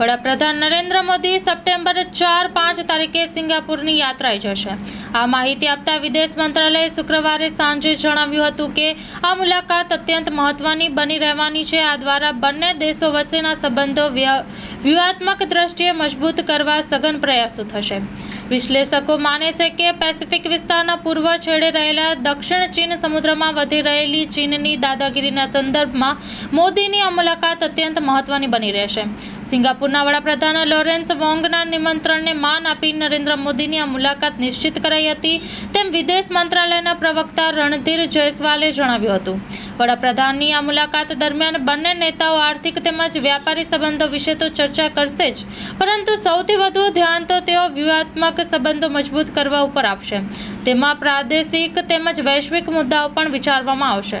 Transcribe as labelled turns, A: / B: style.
A: વડાપ્રધાન નરેન્દ્ર મોદી સપ્ટેમ્બર ચાર પાંચ તારીખે સિંગાપુરની યાત્રાએ જશે. આ માહિતી આપતા વિદેશ મંત્રાલયે શુક્રવારે સાંજે જણાવ્યું હતું કે આ મુલાકાત અત્યંત મહત્વની બની રહેવાની છે. આ દ્વારા બંને દેશો વચ્ચેના સંબંધો વ્ય- વ્યૂહાત્મક દ્રષ્ટિએ મજબૂત કરવા સઘન પ્રયાસો થશે. વિશ્લેષકો માને છે કે પેસિફિક વિસ્તારના પૂર્વ છેડે રહેલા દક્ષિણ ચીન સમુદ્રમાં વધી રહેલી ચીનની દાદાગીરીના સંદર્ભમાં મોદીની આ મુલાકાત અત્યંત મહત્વની બની રહેશે. સિંગાપુરના વડાપ્રધાન લોરેન્સ વોંગના નિમંત્રણને માન આપી નરેન્દ્ર મોદીની આ મુલાકાત નિશ્ચિત કરાઈ હતી તેમ વિદેશ મંત્રાલયના પ્રવક્તા રણધીર જયસ્વાલે જણાવ્યું હતું. વડાપ્રધાનની આ મુલાકાત દરમિયાન બંને નેતાઓ આર્થિક તેમજ વ્યાપારી સંબંધો વિશે તો ચર્ચા કરશે જ, પરંતુ સૌથી વધુ ધ્યાન તો તેઓ વ્યૂહાત્મક સંબંધો મજબૂત કરવા ઉપર આપશે. તેમાં પ્રાદેશિક તેમજ વૈશ્વિક મુદ્દાઓ પણ વિચારવામાં આવશે.